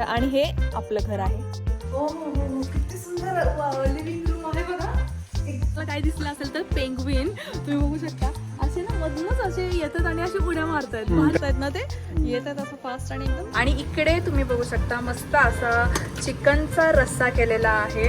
आणि हे आपलं घर आहे. हो हो हो. किती सुंदर. लिव्हिंग रूम आहे बघा. तुम्हाला काय दिसलं असेल तर पेंगविन तुम्ही बघू शकता. असे ना मधूनच असे येतात आणि असे उड्या मारतायत मारतायत ना ते? येतात असं फास्ट आणि एकदम. आणि इकडे तुम्ही बघू शकता मस्त असा चिकनचा रस्सा केलेला आहे.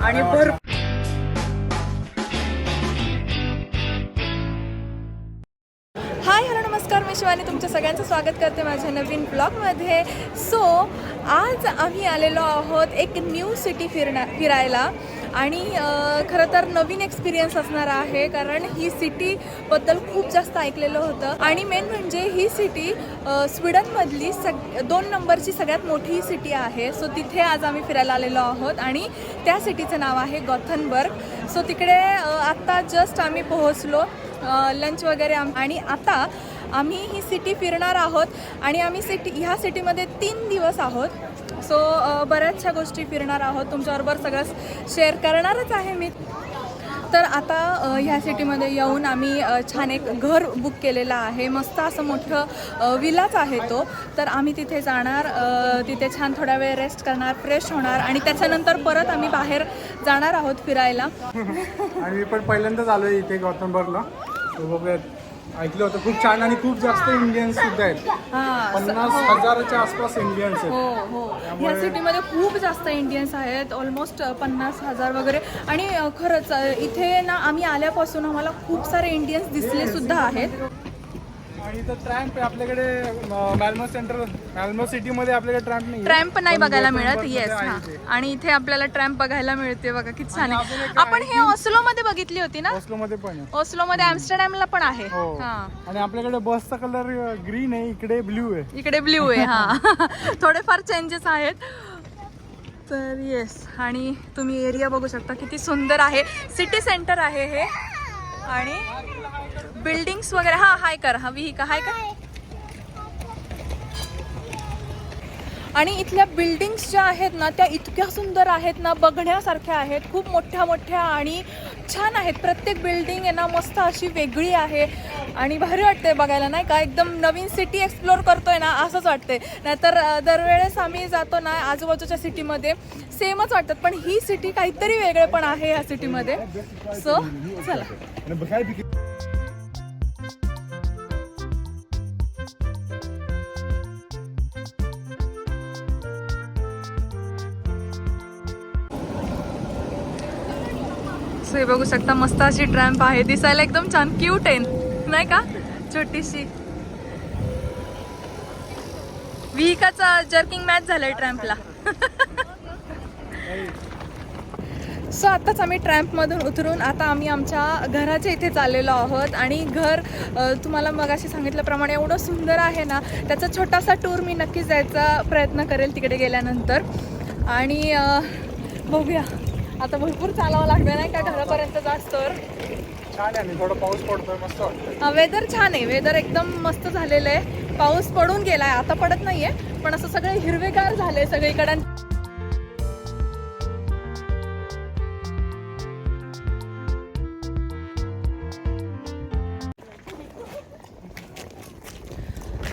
आणि भर शिवानी तुमच्या सगळ्यांचं स्वागत करते माझ्या नवीन ब्लॉगमध्ये. सो आज आम्ही आलेलो आहोत एक न्यू सिटी फिरण्या फिरायला. आणि खरं तर नवीन एक्सपिरियन्स असणार आहे कारण ही सिटीबद्दल खूप जास्त ऐकलेलं होतं. आणि मेन म्हणजे ही सिटी स्वीडनमधली सग दोन नंबरची सगळ्यात मोठी सिटी आहे. सो तिथे आज आम्ही फिरायला आलेलो आहोत. आणि त्या सिटीचं नाव आहे गॉथनबर्ग सो तिकडे आत्ता जस्ट आम्ही पोहोचलो लंच वगैरे आम आणि आता आम्ही ही सिटी फिरणार आहोत आणि आम्ही सिटी ह्या सिटीमध्ये तीन दिवस आहोत. सो बऱ्याचशा गोष्टी फिरणार आहोत. तुमच्याबरोबर सगळं शेअर करणारच आहे मी. तर आता ह्या सिटीमध्ये येऊन आम्ही छान एक घर बुक केलेलं आहे. मस्त असं मोठं विलाच आहे तो. तर आम्ही तिथे जाणार तिथे छान थोडा वेळ रेस्ट करणार फ्रेश होणार आणि त्याच्यानंतर परत आम्ही बाहेर जाणार आहोत फिरायला. आणि पण पहिल्यांदाच आलो इथे गौतमबर्गला ऐकलं होतं खूप छान आणि खूप जास्त इंडियन्स सुद्धा आहेत. हां पन्नास हजाराच्या आसपास इंडियन्स हो आहेत. हो ह्या सिटीमध्ये खूप जास्त इंडियन्स आहेत ऑलमोस्ट पन्नास हजार वगैरे. आणि अ, खरंच अ, इथे ना आम्ही आल्यापासून आम्हाला खूप सारे इंडियन्स दिसले सुद्धा आहेत. आणि इथं ट्रॅम्प आहे आपल्याकडे मॅलमो सेंटर मॅलमो सिटीमध्ये आपल्याकडे ट्रॅम्प नाही. ट्रॅम्प नाही पण बघायला मिळत येस हा. आणि इथे आपल्याला ट्रॅम्प बघायला मिळते बघा किती छान आहे. आपण हे ऑस्लो मध्ये बघितली होती ना? ओस्लोमध्ये पण आहे. ऑस्लो मध्ये आमस्टरडॅमला पण आहे. हो. हा. आणि आपल्याकडे बसचा कलर ग्रीन आहे इकडे ब्ल्यू आहे. इकडे ब्ल्यू आहे हा. थोडेफार चेंजेस आहेत. तर येस आणि तुम्ही एरिया बघू शकता किती सुंदर आहे. सिटी सेंटर आहे हे. आणि बिल्डिंग्स वगैरे. हा हाय कर. हा विही का हाय. का आणि इथल्या बिल्डिंग्स ज्या आहेत ना त्या इतक्या सुंदर आहेत ना बघण्यासारख्या आहेत. खूप मोठ्या मोठ्या आणि छान आहेत. प्रत्येक बिल्डिंग आहे ना मस्त अशी वेगळी आहे. आणि भारी वाटते बघायला नाही का? एकदम नवीन सिटी एक्सप्लोर करतोय ना असंच वाटते नाहीतर दरवेळेस आम्ही जातो ना आजूबाजूच्या सिटीमध्ये. सेमच वाटतात पण ही सिटी काहीतरी वेगळे पण आहे ह्या सिटीमध्ये. सो चला. सो हे बघू शकता मस्त अशी ट्रॅम्प आहे. दिसायला एकदम छान क्यूट आहे. नाही का? छोटीशी. विहिकाचा जर्किंग मॅच झालाय ट्रॅम्पला सो आत्ताच आम्ही ट्रॅम्पमधून उतरून आता आम्ही आमच्या घराच्या इथे चाललेलो आहोत. आणि घर तुम्हाला मग अशी सांगितल्याप्रमाणे एवढं सुंदर आहे ना त्याचा छोटासा टूर मी नक्कीच जायचा प्रयत्न करेल तिकडे गेल्यानंतर. आणि बघूया. आता भरपूर चालावं लागतं नाही का घरापर्यंत जास्त तर? छान आहे आणि थोडा पाऊस पडतोय मस्त वाटतंय. वेदर छान आहे. वेदर एकदम मस्त झालेलं आहे. पाऊस पडून गेलाय. आता पडत नाहीये पण असं सगळं हिरवेगार झालंय सगळीकडे.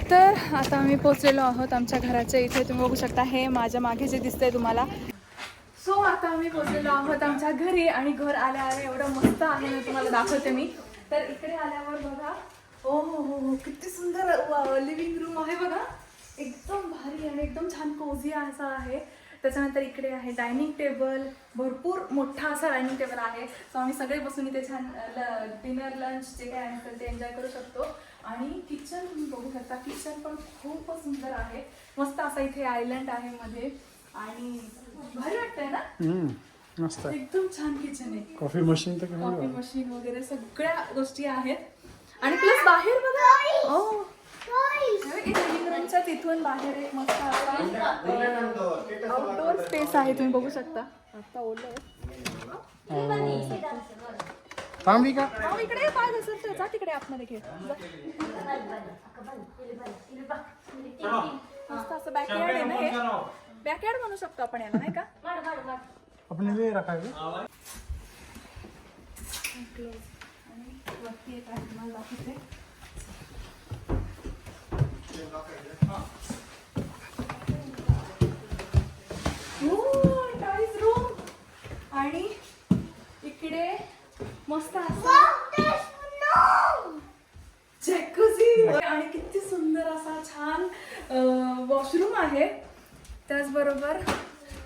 तर आता आम्ही पोचलेलो आहोत आमच्या घराच्या इथे. तुम्ही बघू शकता हे माझ्या मागे जे दिसतंय तुम्हाला सो आता आम्ही पोचलेलो आहोत आमच्या घरी आणि घर आल्या एवढं मस्त आहे मी तुम्हाला दाखवते मी. तर इकडे आल्यावर बघा ओ हो हो किती सुंदर लिव्हिंग रूम आहे बघा. एकदम भारी आणि एकदम छान कोझी असा आहे. त्याच्यानंतर इकडे आहे डायनिंग टेबल भरपूर मोठा असा डायनिंग टेबल आहे. सो आम्ही सगळे बसून इथे छान डिनर लंच जे काय आहे ते एन्जॉय करू शकतो. आणि किचन तुम्ही बघू शकता किचन पण खूपच सुंदर आहे. मस्त असा इथे आयलंड आहे मध्ये. आणि भारी मस्त एकदम छान किचन आहे. कॉफी मशीन तर कॉफी. मशीन वगैरे सगळ्या गोष्टी आहेत. आणि प्लस बाहेर बघा. ओ रूमच्या तिथून बाहेर एक मस्त आउटडोर स्पेस आहे तुम्ही बघू शकता. आता ओलं आहे. थांबी का इकडे पाय घसरतोय. जा तिकडे आतमध्ये घे. मस्त असं बॅकयार्ड आहे ना हे. बॅकयार्ड म्हणू शकतो आपण याला नाही का? आपण इथे राखावे रूम आणि इकडे मस्त असं जॅकुझी आणि किती सुंदर असा छान वॉशरूम आहे. त्याचबरोबर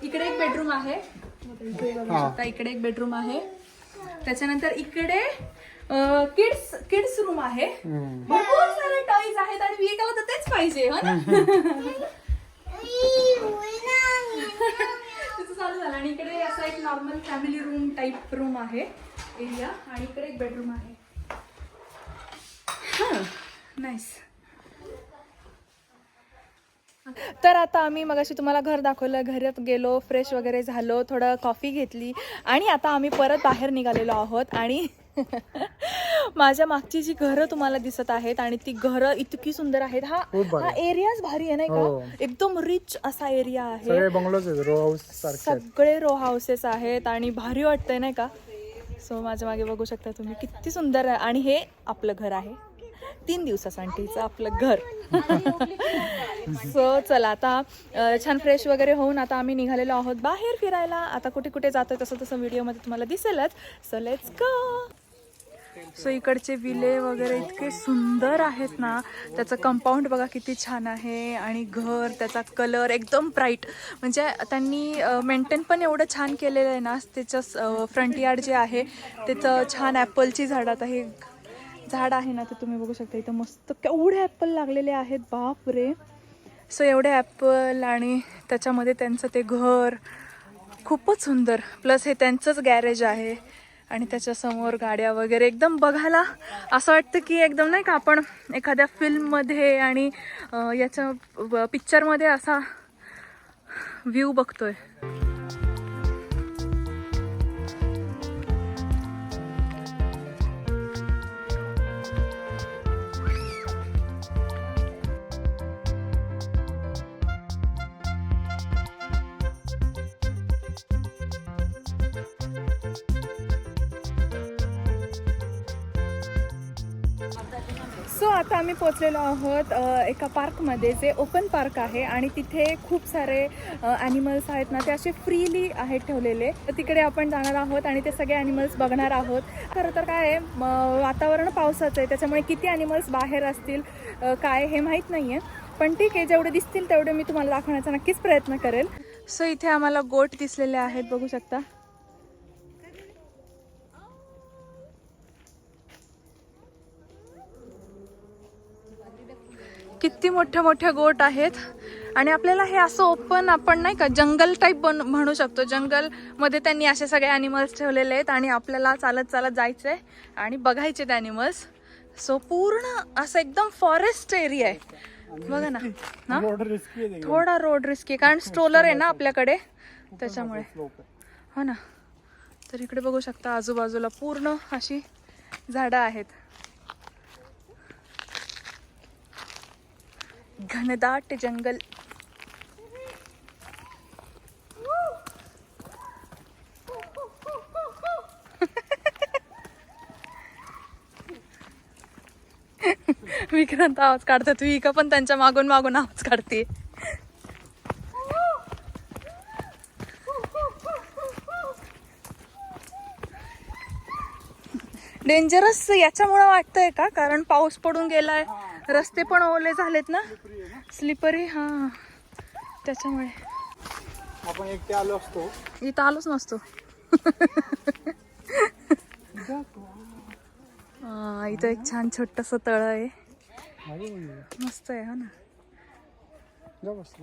इकडे एक बेडरूम आहे. इकडे बघू हा. शकता, इकडे एक बेडरूम आहे. त्याच्यानंतर इकडे किड्स किड्स रूम आहे. भरपूर सारे टॉईज आहेत आणि विकायला तर तेच पाहिजे हो ना? चालू झालं. आणि इकडे असा एक normal family room type room आहे एरिया आणि इकडे एक बेडरूम आहे. नाईस तर आता आम्ही मगाशी तुम्हाला घर दाखवलं घरात गेलो फ्रेश वगैरे झालो थोडं कॉफी घेतली आणि आता आम्ही परत बाहेर निघालेलो आहोत आणि माझ्या मागची जी घरं तुम्हाला दिसत आहेत आणि ती घरं इतकी सुंदर आहेत हा. हा एरियाच भारी आहे नाही हो. का एकदम रिच असा एरिया आहे रो. सगळे रो हाऊसेस आहेत आणि भारी वाटतंय नाही का सो माझ्या मागे बघू शकता तुम्ही किती सुंदर आहे आणि हे आपलं घर आहे तीन दिवसासाठीचं आपलं घर. सो चला आता छान फ्रेश वगैरे होऊन आता आम्ही निघालेलो आहोत बाहेर फिरायला. आता कुठे कुठे जातोय तसं तसं व्हिडिओमध्ये तुम्हाला दिसेलच. सो लेट्स गो सो इकडचे विले वगैरे इतके सुंदर आहेत ना. त्याचं कंपाऊंड बघा किती छान आहे. आणि घर त्याचा कलर एकदम ब्राईट म्हणजे त्यांनी मेंटेन पण एवढं छान केलेलं आहे ना. त्याचं फ्रंट यार्ड जे आहे त्याचं छान ॲपलची झाड आता हे झाड आहे ना ते तुम्ही बघू शकता. इथं मस्त केवढे ॲपल लागलेले आहेत. बाप रे सो एवढे ॲपल आणि त्याच्यामध्ये त्यांचं ते घर खूपच सुंदर. प्लस हे त्यांचंच गॅरेज आहे. आणि त्याच्यासमोर गाड्या वगैरे. एकदम बघायला असं वाटतं की एकदम नाही का आपण एखाद्या फिल्ममध्ये आणि याच्या पिक्चरमध्ये असा व्ह्यू बघतोय. सो आता आम्ही पोचलेलो आहोत एका पार्कमध्ये जे ओपन पार्क आहे आणि तिथे खूप सारे ॲनिमल्स आहेत ना ते असे फ्रीली आहेत ठेवलेले. तर तिकडे आपण जाणार आहोत आणि ते सगळे ॲनिमल्स बघणार आहोत. खरं तर काय आहे वातावरण पावसाचं आहे त्याच्यामुळे किती ॲनिमल्स बाहेर असतील काय हे माहीत नाही आहे पण ठीक आहे जेवढे दिसतील तेवढे मी तुम्हाला दाखवण्याचा नक्कीच प्रयत्न करेल. सो इथे आम्हाला गोट दिसलेले आहेत बघू शकता. किती मोठ्या मोठ्या गोट आहेत. आणि आपल्याला हे असं ओपन आपण नाही का जंगल टाईप बन म्हणू शकतो. जंगलमध्ये त्यांनी असे सगळे ॲनिमल्स ठेवलेले आहेत आणि आपल्याला चालत चालत जायचं आहे आणि बघायचे ते ॲनिमल्स सो पूर्ण असं एकदम फॉरेस्ट एरिया आहे. बघा ना. ना? रोड रिस्की आहे एकदम. थोडा रोड रिस्की कारण स्ट्रोलर आहे ना आपल्याकडे. त्याच्यामुळे. हो ना. तर इकडे बघू शकता आजूबाजूला पूर्ण अशी झाडं आहेत. घनदाट जंगल। विक्रांत आवाज काढतात इका पण त्यांच्या मागून मागून आवाज काढते. डेंजरस याच्यामुळं वाटतंय का? कारण पाऊस पडून गेलाय. रस्ते पण ओले झालेत ना? स्लिपरी हा. त्याच्यामुळे. आपण एकटे आलो असतो. इथं आलोच नसतो. हा, इथं एक छान छोटस तळ आहे. मस्त आहे हो ना. जा बस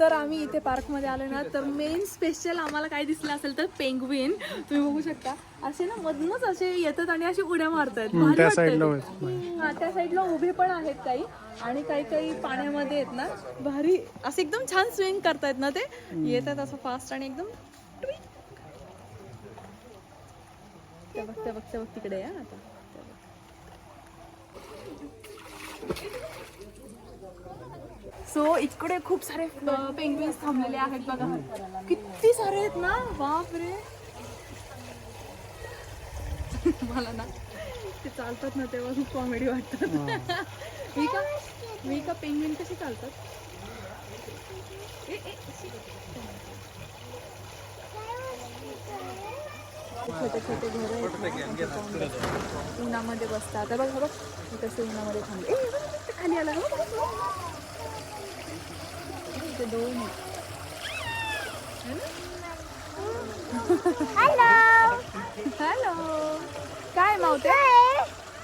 तर आम्ही इथे पार्कमध्ये आलो ना तर मेन स्पेशल आम्हाला काय दिसलं असेल तर पेंगविन तुम्ही बघू शकता. असे ना मधनच असे येतात आणि असे उड्या मारतात भारी त्या वाटतंय. हा, त्या साईडला उभे पण आहेत काही. आणि काही काही पाण्यामध्ये आहेत ना भारी असे एकदम छान स्विंग करतायत ना ते. येतात असं फास्ट आणि एकदम ट्विक. ते बघ ते बघ ते बघ तिकडे या आता. बघ. सो इकडे खूप सारे पेंग्विन्स थांबलेले आहेत बघा. किती सारे आहेत ना? बाप रे मला ना ते चालतात ना तेव्हा खूप कॉमेडी वाटतात. मी का मी का पेंग्विन कशी चालतात? ए, ए, शी. छोटे छोटे घर उन्हामध्ये बसतात. बघ हा बघ मी कसे उन्हामध्ये थांबले. खाली आला. बघ, बघ, बघ. इथे दोन आहेत. हॅलो काय मावते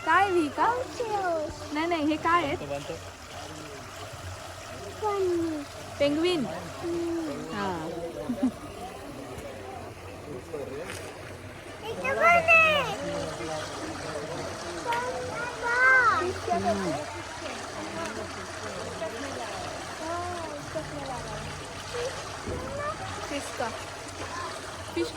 काय व्ही का नाही नाही हे काय आहेत पेंगविन हा फिश का फिश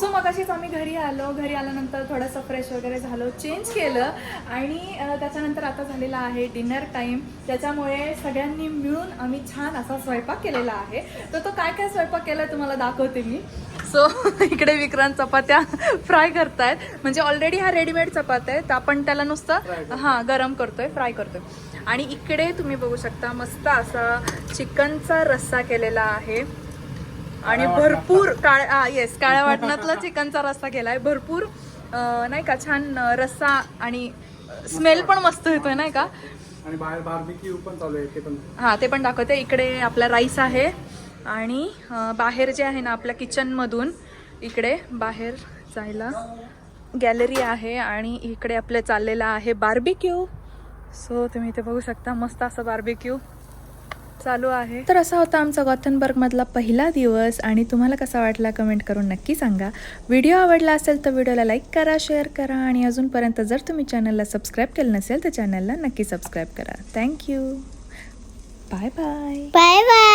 सो मग अशीच आम्ही घरी आलो. घरी आल्यानंतर थोडंसं फ्रेश वगैरे झालो. चेंज केलं. आणि त्याच्यानंतर आता झालेला आहे डिनर टाईम त्याच्यामुळे सगळ्यांनी मिळून आम्ही छान असा स्वयंपाक केलेला आहे. तर तो काय काय स्वयंपाक केला तुम्हाला दाखवते मी. सो इकडे विक्रांत चपात्या फ्राय करतायत. म्हणजे ऑलरेडी हा रेडीमेड चपात्या आहे तर आपण त्याला नुसतं हां गरम करतोय फ्राय करतोय. आणि इकडे तुम्ही बघू शकता मस्त असा चिकनचा रस्सा केलेला आहे. आणि भरपूर काळ्या येस काळ्या वाटणातला चिकनचा रस्सा केलाय. भरपूर अं, नाही का छान रस्सा आणि स्मेल पण मस्त येतोय नाही का? आणि बाहेर बार्बिक्यू पण चालू आहे ते पण. हा ते पण दाखवते. इकडे आपला राईस आहे आणि बाहेर जे आहे ना आपल्या किचनमधून इकडे बाहेर जायला गॅलरी आहे आणि इकडे आपले चाललेला आहे बार्बिक्यू सो तुम्ही इथे बघू शकता मस्त असं बार्बिक्यू चालू आहे. तर असा होता आमचा गॉथनबर्गमधला पहिला दिवस आणि तुम्हाला कसा वाटला कमेंट करून नक्की सांगा. व्हिडिओ आवडला असेल तर व्हिडिओला लाईक करा शेअर करा आणि अजूनपर्यंत जर तुम्ही चॅनलला सबस्क्राईब केलं नसेल तर चॅनलला नक्की सबस्क्राईब करा. Thank you bye bye Bye bye.